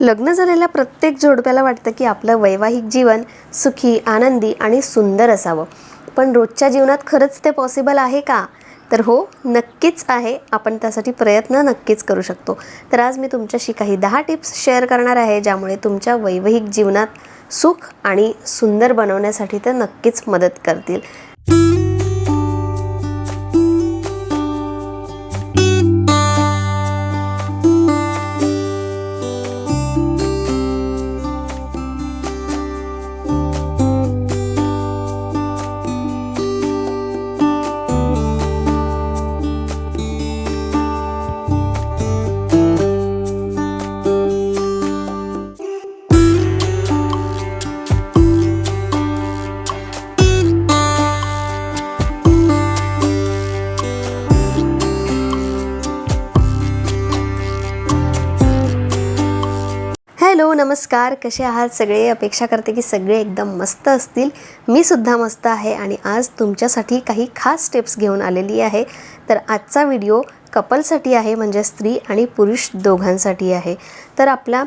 लग्न झालेल्या प्रत्येक जोडप्याला वाटतं की आपलं वैवाहिक जीवन सुखी आनंदी आणि सुंदर असावं. पण रोजच्या जीवनात खरंच ते पॉसिबल आहे का? तर हो नक्कीच आहे. आपण त्यासाठी प्रयत्न नक्कीच करू शकतो. तर आज मी तुमच्याशी काही दहा टिप्स शेअर करणार आहे ज्यामुळे तुमच्या वैवाहिक जीवनात सुख आणि सुंदर बनवण्यासाठी ते नक्कीच मदत करतील. हॅलो नमस्कार. कसे आहात सगळे? अपेक्षा करते की सगळे एकदम मस्त असतील. मी सुद्धा मस्त आहे आणि आज तुमच्यासाठी काही खास स्टेप्स घेऊन आलेली आहे. तर आजचा व्हिडिओ कपलसाठी आहे म्हणजे स्त्री आणि पुरुष दोघांसाठी आहे. तर आपल्या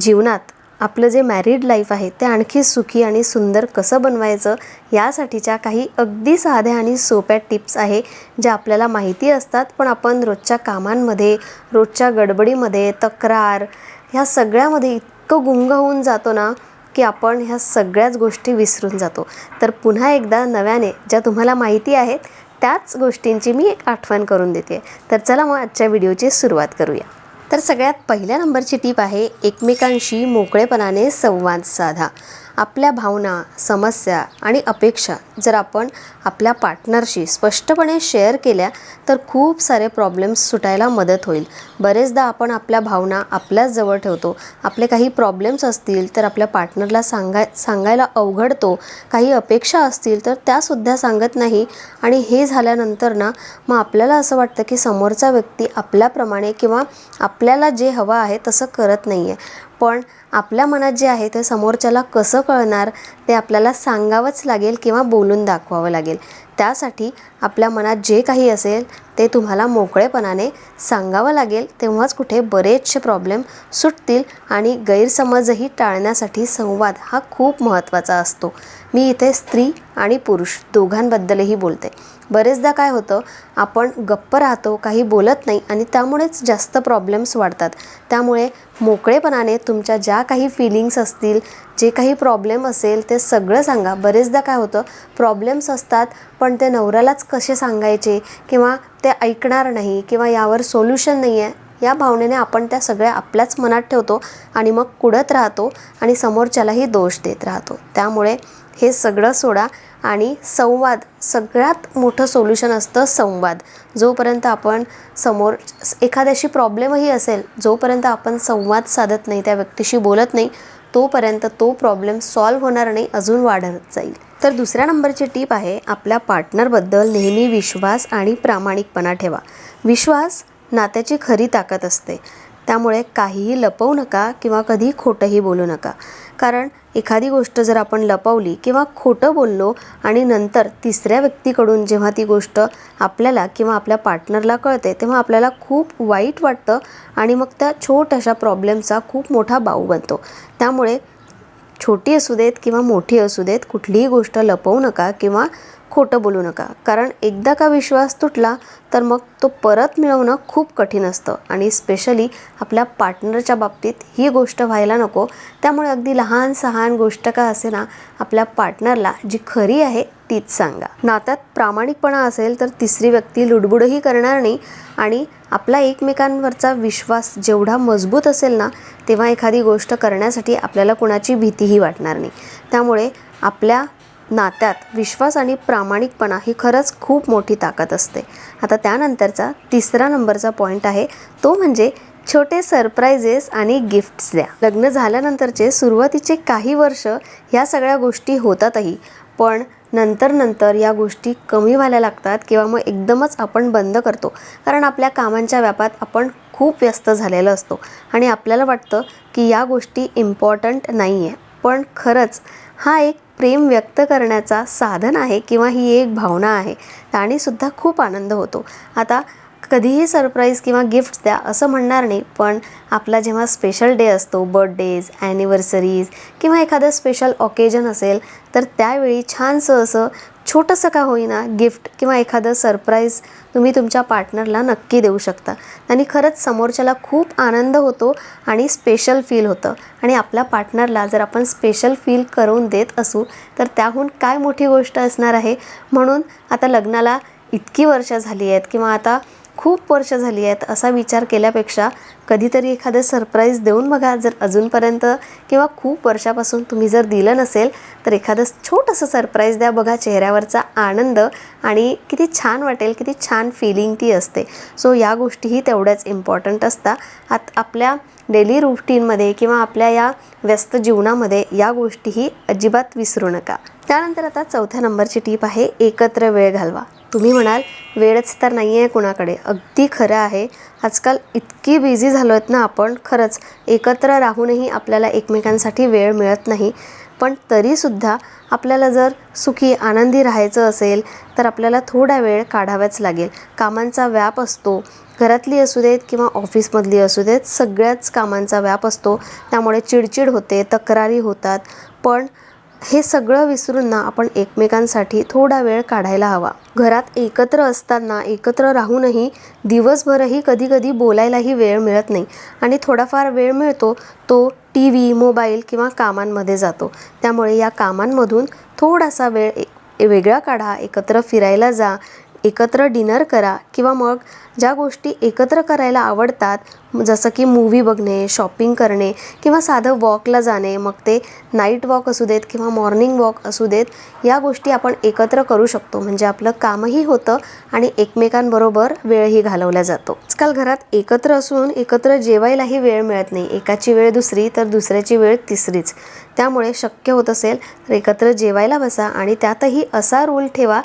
जीवनात आपलं जे मॅरिड लाईफ आहे ते आणखी सुखी आणि सुंदर कसं बनवायचं यासाठीच्या काही अगदी साध्या आणि सोप्या टिप्स आहे ज्या आपल्याला माहिती असतात. पण आपण रोजच्या कामांमध्ये रोजच्या गडबडीमध्ये तक्रार ह्या सगळ्यामध्ये इतकं गुंग होऊन जातो ना की आपण ह्या सगळ्याच गोष्टी विसरून जातो. तर पुन्हा एकदा नव्याने ज्या तुम्हाला माहिती आहेत त्याच गोष्टींची मी एक आठवण करून देते. तर चला मग आजच्या व्हिडिओची सुरुवात करूया. तर सगळ्यात पहिल्या नंबरची टीप आहे एकमेकांशी मोकळेपणाने संवाद साधा. आपल्या भावना समस्या आणि अपेक्षा जर आपण आपल्या पार्टनरशी स्पष्टपणे शेअर केल्या तर खूप सारे प्रॉब्लेम्स सुटायला मदत होईल. बरेचदा आपण आपल्या भावना आपल्याच जवळ ठेवतो. आपले काही प्रॉब्लेम्स असतील तर आपल्या पार्टनरला सांगाय सांगायला अवघडतो. काही अपेक्षा असतील तर त्यासुद्धा सांगत नाही. आणि हे झाल्यानंतर ना मग आपल्याला असं वाटतं की समोरचा व्यक्ती आपल्याप्रमाणे किंवा आपल्याला जे हवं आहे तसं करत नाही आहे पण आपल्या मनात जे आहे ते समोरच्याला कसं कळणार ते आपल्याला सांगावंच लागेल किंवा बोलून दाखवावं लागेल. त्यासाठी आपल्या मनात जे काही असेल ते तुम्हाला मोकळेपणाने सांगावं लागेल. तेव्हाच कुठे बरेचसे प्रॉब्लेम सुटतील आणि गैरसमजही टाळण्यासाठी संवाद हा खूप महत्त्वाचा असतो. मी इथे स्त्री आणि पुरुष दोघांबद्दलही बोलते. बरेचदा काय होतं आपण गप्प राहतो काही बोलत नाही आणि त्यामुळेच जास्त प्रॉब्लेम्स वाढतात. त्यामुळे मोकळेपणाने तुमच्या ज्या काही फिलिंग्स असतील जे काही प्रॉब्लेम असेल ते सगळं सांगा. बरेचदा काय होतं प्रॉब्लेम्स असतात पण ते नवऱ्यालाच कसे सांगायचे किंवा ते ऐकणार नाही किंवा यावर सोल्युशन नाही आहे या भावनेने आपण त्या सगळ्या आपल्याच मनात ठेवतो आणि मग कुडत राहतो आणि समोरच्यालाही दोष देत राहतो. त्यामुळे हे सगळं सोडा. आणि संवाद सगळ्यात मोठं सोल्युशन असतं संवाद. जोपर्यंत आपण समोर एखाद्याशी प्रॉब्लेमही असेल जोपर्यंत आपण संवाद साधत नाही त्या व्यक्तीशी बोलत नाही तोपर्यंत तो प्रॉब्लेम सॉल्व्ह होणार नाही अजून वाढत जाईल. तर दुसऱ्या नंबरची टीप आहे आपल्या पार्टनरबद्दल नेहमी विश्वास आणि प्रामाणिकपणा ठेवा. विश्वास नात्याची खरी ताकद असते. त्यामुळे काहीही लपवू नका किंवा कधी खोटंही बोलू नका. कारण एखादी गोष्ट जर आपण लपवली किंवा खोटं बोललो आणि नंतर तिसऱ्या व्यक्तीकडून जेव्हा ती गोष्ट आपल्याला किंवा आपल्या पार्टनरला कळते तेव्हा आपल्याला खूप वाईट वाटतं आणि मग त्या छोट्याशा प्रॉब्लेमचा खूप मोठा बाऊ बनतो. त्यामुळे छोटी असू देत किंवा मोठी असू देत कुठलीही गोष्ट लपवू नका किंवा खोटं बोलू नका. कारण एकदा का विश्वास तुटला तर मग तो परत मिळवणं खूप कठीण असतं. आणि स्पेशली आपल्या पार्टनरच्या बाबतीत ही गोष्ट व्हायला नको. त्यामुळे अगदी लहान सहान गोष्ट का असे ना आपल्या पार्टनरला जी खरी आहे तीच सांगा. नात्यात प्रामाणिकपणा असेल तर तिसरी व्यक्ती लुडबुडही करणार नाही. आणि आपला एकमेकांवरचा विश्वास जेवढा मजबूत असेल ना तेव्हा एखादी गोष्ट करण्यासाठी आपल्याला कुणाची भीतीही वाटणार नाही. त्यामुळे आपल्या नात्यात विश्वास आणि प्रामाणिकपणा ही खरंच खूप मोठी ताकद असते. आता त्यानंतरचा तिसरा नंबरचा पॉईंट आहे तो म्हणजे छोटे सरप्राइजेस आणि गिफ्ट्स द्या. लग्न झाल्यानंतरचे सुरुवातीचे काही वर्ष ह्या सगळ्या गोष्टी होतातही पण नंतर नंतर या गोष्टी कमी व्हायला लागतात किंवा मग एकदमच आपण बंद करतो. कारण आपल्या कामांच्या व्यापात आपण खूप व्यस्त झालेलं असतो आणि आपल्याला वाटतं की या गोष्टी इम्पॉर्टंट नाही आहे पण खरंच हा एक प्रेम व्यक्त करण्याचा साधन आहे किंवा ही एक भावना आहे त्यानेसुद्धा खूप आनंद होतो. आता कधीही सरप्राईज किंवा गिफ्ट द्या असं म्हणणार नाही पण आपला जेव्हा स्पेशल डे असतो बर्थडेज ॲनिव्हर्सरीज किंवा एखादं स्पेशल ऑकेजन असेल तर त्यावेळी छानसं असं छोटंसं का होईना गिफ्ट किंवा एखादं सरप्राईज तुम्ही तुमच्या पार्टनरला नक्की देऊ शकता. आणि खरंच समोरच्याला खूप आनंद होतो आणि स्पेशल फील होतं. आणि आपल्या पार्टनरला जर आपण स्पेशल फील करून देत असू तर त्याहून काय मोठी गोष्ट असणार आहे? म्हणून आता लग्नाला इतकी वर्ष झाली आहेत किंवा आता खूप वर्ष झाली आहेत असा विचार केल्यापेक्षा कधीतरी एखादं सरप्राईज देऊन बघा जर अजूनपर्यंत किंवा खूप वर्षापासून तुम्ही जर दिलं नसेल तर एखादं छोटंसं सरप्राईज द्या. बघा चेहऱ्यावरचा आनंद आणि किती छान वाटेल किती छान फिलिंग ती असते. सो या गोष्टीही तेवढ्याच इम्पॉर्टंट असतात. आत आपल्या डेली रुटीनमध्ये किंवा आपल्या या व्यस्त जीवनामध्ये या गोष्टीही अजिबात विसरू नका. त्यानंतर आता चौथ्या नंबरची टीप आहे एकत्र वेळ घालवा. तुम्ही म्हणाल वेळच तर नाही आहे कुणाकडे. अगदी खरं आहे. आजकाल इतकी बिझी झालो आहेत ना आपण खरंच. एकत्र राहूनही आपल्याला एकमेकांसाठी वेळ मिळत नाही. पण तरीसुद्धा आपल्याला जर सुखी आनंदी राहायचं असेल तर आपल्याला थोडा वेळ काढावाच लागेल. कामांचा व्याप असतो. घरातली असू देत किंवा ऑफिसमधली असू देत सगळ्याच कामांचा व्याप असतो. त्यामुळे चिडचिड होते तक्रारी होतात. पण हे सगळं विसरून ना आपण एकमेकांसाठी थोडा वेळ काढायला हवा. घरात एकत्र असताना एकत्र राहूनही दिवसभरही कधी कधी बोलायलाही वेळ मिळत नाही आणि थोडाफार वेळ मिळतो तो टी व्ही मोबाईल किंवा कामांमध्ये जातो. त्यामुळे या कामांमधून थोडासा वेळ ए- वेगळा काढा एकत्र फिरायला जा एकत्र डिनर करा किंवा मग ज्या गोष्टी एकत्र करायला आवडतात जसं की मूव्ही बघणे शॉपिंग करणे किंवा साधं वॉकला जाणे मग ते नाईट वॉक असू देत किंवा मॉर्निंग वॉक असू देत या गोष्टी आपण एकत्र करू शकतो. म्हणजे आपलं कामही होतं आणि एकमेकांबरोबर वेळही घालवला जातो. आजकाल घरात एकत्र असून एकत्र जेवायलाही वेळ मिळत नाही. एकाची वेळ दुसरी तर दुसऱ्याची वेळ तिसरीच. त्यामुळे शक्य होत असेल तर एकत्र जेवायला बसा आणि त्यातही असा रूल ठेवा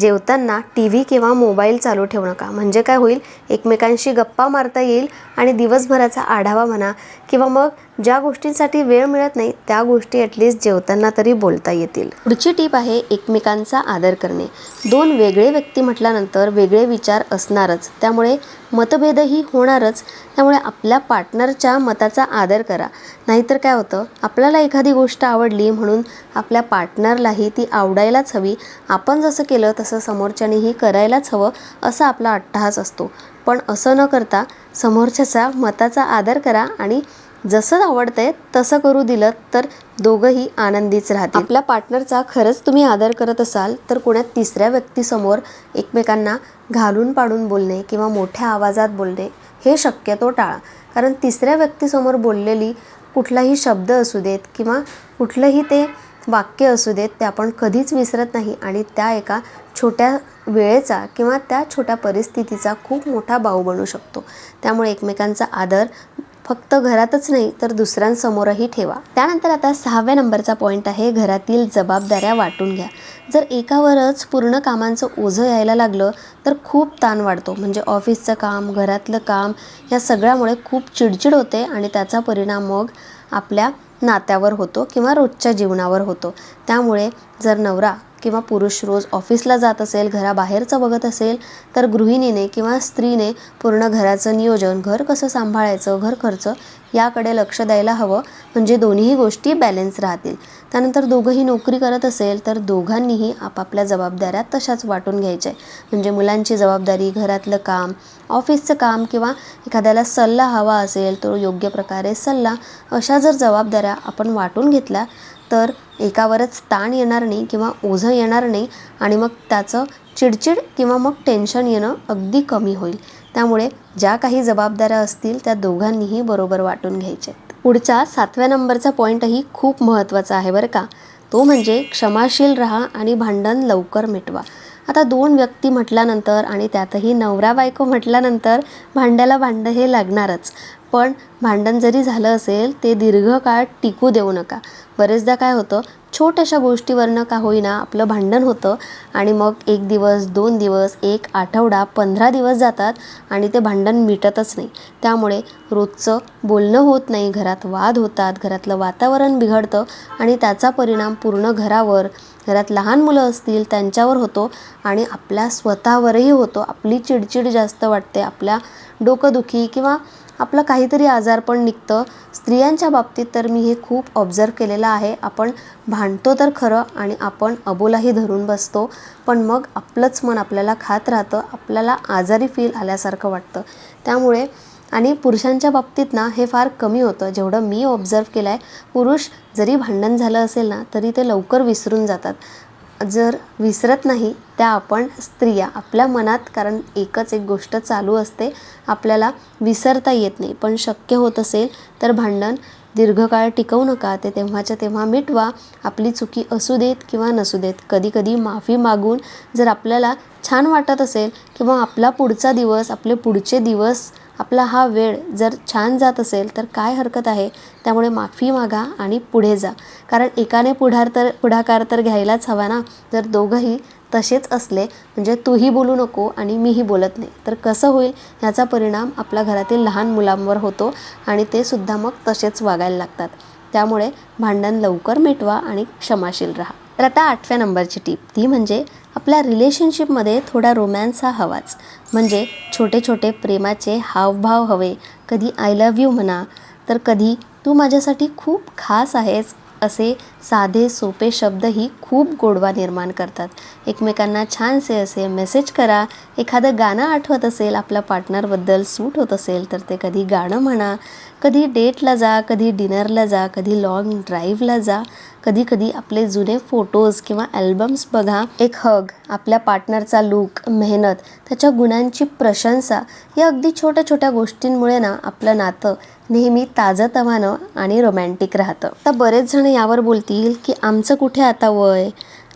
जेवताना टी व्ही किंवा मोबाईल चालू ठेवू नका. म्हणजे काय होईल? एकमेकांशी गप्पा मारता येईल आणि दिवसभराचा आढावा म्हणा किंवा मग ज्या गोष्टींसाठी वेळ मिळत नाही त्या गोष्टी ॲटलिस्ट जेवताना तरी बोलता येतील. पुढची टीप आहे एकमेकांचा आदर करणे. दोन वेगळे व्यक्ती म्हटल्यानंतर वेगळे विचार असणारच. त्यामुळे मतभेदही होणारच. त्यामुळे आपल्या पार्टनरच्या मताचा आदर करा. नाहीतर काय होतं? आपल्याला एखादी गोष्ट आवडली म्हणून आपल्या पार्टनरलाही ती आवडायलाच हवी. आपण जसं केलं तसं समोरच्यानेही करायलाच हवं असा आपला अट्टहास असतो. पण असं न करता समोरच्याचा मताचा आदर करा आणि जसं आवडतंय तसं करू दिलं तर दोघंही आनंदीच राहतील. आपल्या पार्टनरचा खरंच तुम्ही आदर करत असाल तर कोण्या तिसऱ्या व्यक्तीसमोर एकमेकांना घालून पाडून बोलणे किंवा मोठ्या आवाजात बोलणे हे शक्यतो टाळा. कारण तिसऱ्या व्यक्तीसमोर बोललेली कुठलाही शब्द असू देत किंवा कुठलंही ते वाक्य असू देत ते आपण कधीच विसरत नाही आणि त्या एका छोट्या वेळेचा किंवा त्या छोट्या परिस्थितीचा खूप मोठा भाऊ बनू शकतो. त्यामुळे एकमेकांचा आदर फक्त घरातच नाही तर दुसऱ्यांसमोरही ठेवा. त्यानंतर आता सहाव्या नंबरचा पॉईंट आहे घरातील जबाबदाऱ्या वाटून घ्या. जर एकावरच पूर्ण कामांचं ओझं यायला लागलं तर खूप ताण वाढतो. म्हणजे ऑफिसचं काम घरातलं काम या सगळ्यामुळे खूप चिडचिड होते आणि त्याचा परिणाम मग आपल्या नात्यावर होतो किंवा रोजच्या जीवनावर होतो. त्यामुळे जर नवरा किंवा पुरुष रोज ऑफिसला जात असेल घराबाहेरचं बघत असेल तर गृहिणीने किंवा स्त्रीने पूर्ण घराचं नियोजन घर कसं सांभाळायचं घर खर्च याकडे लक्ष द्यायला हवं. म्हणजे दोन्हीही गोष्टी बॅलन्स राहतील. त्यानंतर दोघंही नोकरी करत असेल तर दोघांनीही आपापल्या जबाबदाऱ्या तशाच वाटून घ्यायच्या म्हणजे मुलांची जबाबदारी घरातलं काम ऑफिसचं काम किंवा एखाद्याला सल्ला हवा असेल तो योग्य प्रकारे सल्ला अशा जर जबाबदाऱ्या आपण वाटून घेतल्या तर एकावरच ताण येणार नाही किंवा ओझं येणार नाही आणि मग त्याचं चिडचिड किंवा मग टेन्शन येणं अगदी कमी होईल. त्यामुळे ज्या काही जबाबदाऱ्या असतील त्या दोघांनीही बरोबर वाटून घ्यायच्या आहेत पुढचा सातव्या नंबरचा पॉईंटही खूप महत्त्वाचा आहे बरं का. तो म्हणजे क्षमाशील राहा आणि भांडण लवकर मिटवा. आता दोन व्यक्ती म्हटल्यानंतर आणि त्यातही नवरा बायको म्हटल्यानंतर भांड्याला भांडं हे लागणारच. पण भांडण जरी झालं असेल ते दीर्घकाळ टिकू देऊ नका. बरेचदा काय होतं छोट्याशा गोष्टीवरनं का होईना आपलं भांडण होतं आणि मग एक दिवस दोन दिवस एक आठवडा पंधरा दिवस जातात आणि ते भांडण मिटतच नाही. त्यामुळे रोजचं बोलणं होत नाही घरात वाद होतात घरातलं वातावरण बिघडतं आणि त्याचा परिणाम पूर्ण घरावर घरात लहान मुलं असतील त्यांच्यावर होतो आणि आपल्या स्वतःवरही होतो. आपली चिडचिड जास्त वाटते आपल्या डोकंदुखी किंवा आपलं काहीतरी आजारपण निघतं. स्त्रियांच्या बाबतीत तर मी हे खूप ऑब्झर्व केलेलं आहे. आपण भांडतो तर खरं आणि आपण अबोलाही धरून बसतो. पण मग आपलंच मन आपल्याला खात राहतं. आपल्याला आजारी फील आल्यासारखं वाटतं. त्यामुळे आणि पुरुषांच्या बाबतीत ना हे फार कमी होतं. जेवढं मी ऑब्झर्व केलं आहे पुरुष जरी भांडण झालं असेल ना तरी ते लवकर विसरून जातात. जर विसरत नाही त्या आपण स्त्रिया आपल्या मनात कारण एकच एक गोष्ट चालू असते आपल्याला विसरता येत नाही. पण शक्य होत असेल तर भांडण दीर्घकाळ टिकवू नका. ते तेव्हाच्या तेव्हा मिटवा. आपली चुकी असू देत किंवा नसू देत कधीकधी माफी मागून जर आपल्याला छान वाटत असेल किंवा आपला पुढचा दिवस आपले पुढचे दिवस आपला हा वेळ जर छान जात असेल तर काय हरकत आहे त्यामुळे माफी मागा आणि पुढे जा. कारण एकाने पुढार तर पुढाकार तर घ्यायलाच हवा ना? जर दोघंही तसेच असले म्हणजे तूही बोलू नको आणि मीही बोलत नाही. तर कसं होईल ह्याचा परिणाम आपल्या घरातील लहान मुलांवर होतो आणि ते सुद्धा मग तसेच वागायला लागतात. त्यामुळे भांडण लवकर मिटवा आणि क्षमाशील राहा. तर आता आठव्या नंबरची टीप. ती म्हणजे आपल्या रिलेशनशिपमध्ये थोडा रोमॅन्स हा हवाच. म्हणजे छोटे छोटे प्रेमाचे हावभाव हवे. कधी आय लव्ह यू म्हणा तर कधी तू माझ्यासाठी खूप खास आहेस असे साधे सोपे शब्दही खूप गोडवा निर्माण करतात. एकमेकांना छानसे असे मेसेज करा. एखादं गाणं आठवत असेल आपल्या पार्टनरबद्दल सूट होत असेल तर ते कधी गाणं म्हणा. कधी डेटला जा कधी डिनरला जा कधी लॉंग ड्राईव्हला जा कधी कधी आपले जुने फोटोज किंवा अल्बम्स बघा. एक हग आपल्या पार्टनरचा लूक मेहनत त्याच्या गुणांची प्रशंसा या अगदी छोट्या छोट्या गोष्टींमुळे ना आपलं नातं नेहमी ताजंतवानं आणि रोमॅन्टिक राहतं. आता बरेच जण यावर बोलतील की आमचं कुठे आता वय?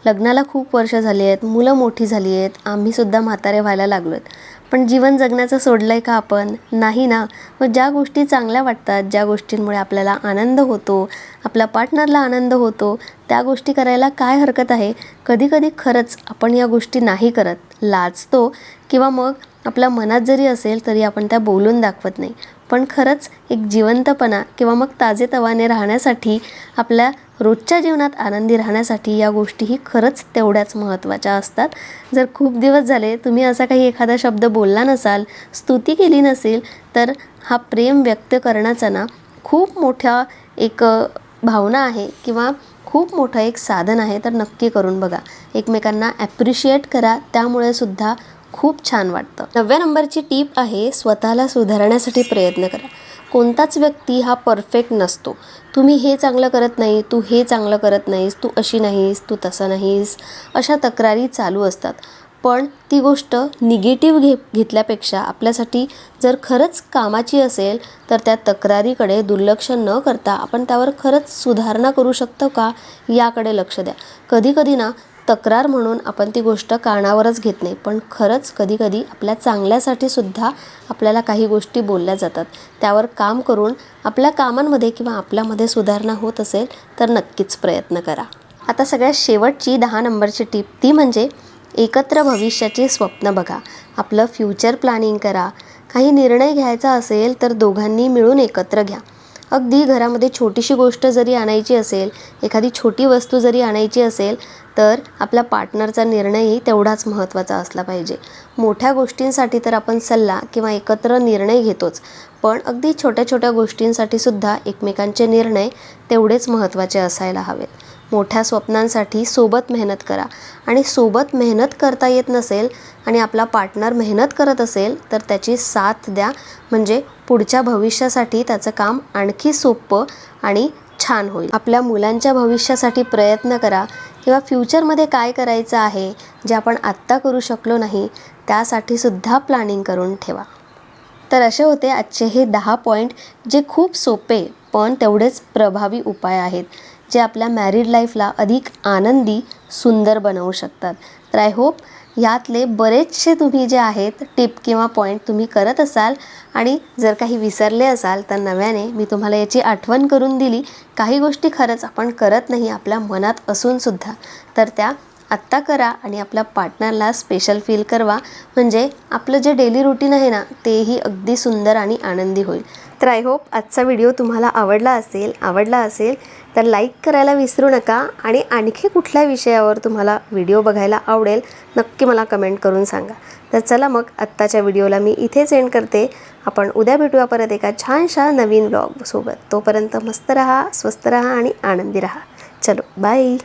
लग्नाला खूप वर्ष झाली आहेत मुलं मोठी झाली आहेत आम्हीसुद्धा म्हातारे व्हायला लागलो आहेत पण जीवन जगण्याचं सोडलं आहे का आपण? नाही ना. मग ज्या गोष्टी चांगल्या वाटतात ज्या गोष्टींमुळे आपल्याला आनंद होतो आपल्या पार्टनरला आनंद होतो त्या गोष्टी करायला काय हरकत आहे? कधीकधी खरंच आपण या गोष्टी नाही करत. लाजतो किंवा मग आपल्या मनात जरी असेल तरी आपण त्या बोलून दाखवत नाही. पण खरंच एक जिवंतपणा किंवा मग ताजेतवाने राहण्यासाठी आपल्या रोजच्या जीवनात आनंदी राहण्यासाठी या गोष्टीही खरंच तेवढ्याच महत्त्वाच्या असतात. जर खूप दिवस झाले तुम्ही असा काही एखादा शब्द बोलला नसाल स्तुती केली नसेल तर हा प्रेम व्यक्त करण्याचा ना खूप मोठ्या एक भावना आहे किंवा खूप मोठं एक साधन आहे तर नक्की करून बघा. एकमेकांना ॲप्रिशिएट करा त्यामुळे सुद्धा खूप छान वाटतं. नवव्या नंबरची टीप आहे स्वतःला सुधारण्यासाठी प्रयत्न करा. कोणताच व्यक्ती हा परफेक्ट नसतो. तुम्ही हे चांगलं करत नाही तू हे चांगलं करत नाहीस तू अशी नाहीस तू तसं नाहीस अशा तक्रारी चालू असतात. पण ती गोष्ट निगेटिव्ह घे घेतल्यापेक्षा आपल्यासाठी जर खरंच कामाची असेल तर त्या तक्रारीकडे दुर्लक्ष न करता आपण त्यावर खरंच सुधारणा करू शकतो का? याकडे लक्ष द्या. कधीकधी ना तक्रार म्हणून आपण ती गोष्ट कानावरच घेत नाही. पण खरंच कधीकधी आपल्या चांगल्यासाठी सुद्धा आपल्याला काही गोष्टी बोलल्या जातात. त्यावर काम करून आपल्या कामांमध्ये किंवा आपल्यामध्ये सुधारणा होत असेल तर नक्कीच प्रयत्न करा. आता सगळ्यात शेवटची दहा नंबरची टीप ती म्हणजे एकत्र भविष्याचे स्वप्न बघा. आपलं फ्युचर प्लॅनिंग करा. काही निर्णय घ्यायचा असेल तर दोघांनी मिळून एकत्र घ्या. अगदी घरामध्ये छोटीशी गोष्ट जरी आणायची असेल एखादी छोटी वस्तू जरी आणायची असेल तर आपला पार्टनरचा निर्णयही तेवढाच महत्त्वाचा असला पाहिजे. मोठ्या गोष्टींसाठी तर आपण सल्ला किंवा एकत्र निर्णय घेतोच पण अगदी छोट्या छोट्या गोष्टींसाठी सुद्धा एकमेकांचे निर्णय तेवढेच महत्त्वाचे असायला हवेत. मोठ्या स्वप्नांसाठी सोबत मेहनत करा. आणि सोबत मेहनत करता येत नसेल आणि आपला पार्टनर मेहनत करत असेल तर त्याची साथ द्या. म्हणजे पुढच्या भविष्यासाठी त्याचं काम आणखी सोपं आणि छान होईल. आपल्या मुलांच्या भविष्यासाठी प्रयत्न करा. किंवा फ्युचरमध्ये काय करायचं आहे जे आपण आत्ता करू शकलो नाही त्यासाठी सुद्धा प्लॅनिंग करून ठेवा. तर असे होते आजचे हे दहा पॉईंट जे खूप सोपे पण तेवढेच प्रभावी उपाय आहेत. जे आपल्या मॅरिड लाईफला अधिक आनंदी सुंदर बनवू शकतात. तर आय होप यातले बरेचसे तुम्ही जे आहेत टिप किंवा पॉईंट तुम्ही करत असाल आणि जर काही विसरले असाल तर नव्याने मी तुम्हाला याची आठवण करून दिली. काही गोष्टी खरंच आपण करत नाही आपल्या मनात असूनसुद्धा तर त्या आत्ता करा आणि आपल्या पार्टनरला स्पेशल फील करवा. म्हणजे आपलं जे डेली रुटीन आहे ना तेही अगदी सुंदर आणि आनंदी होईल. तर आय होप आजचा व्हिडिओ तुम्हाला आवडला असेल आवडला असेल तर लाईक करायला विसरू नका आणि आणखी कुठल्या विषयावर तुम्हाला व्हिडिओ बघायला आवडेल नक्की मला कमेंट करून सांगा. तर चला मग आत्ताच्या व्हिडिओला मी इथेच एंड करते. आपण उद्या भेटूया परत एका छानशा नवीन ब्लॉगसोबत तोपर्यंत मस्त रहा स्वस्त रहा आणि आनंदी रहा. चलो बाय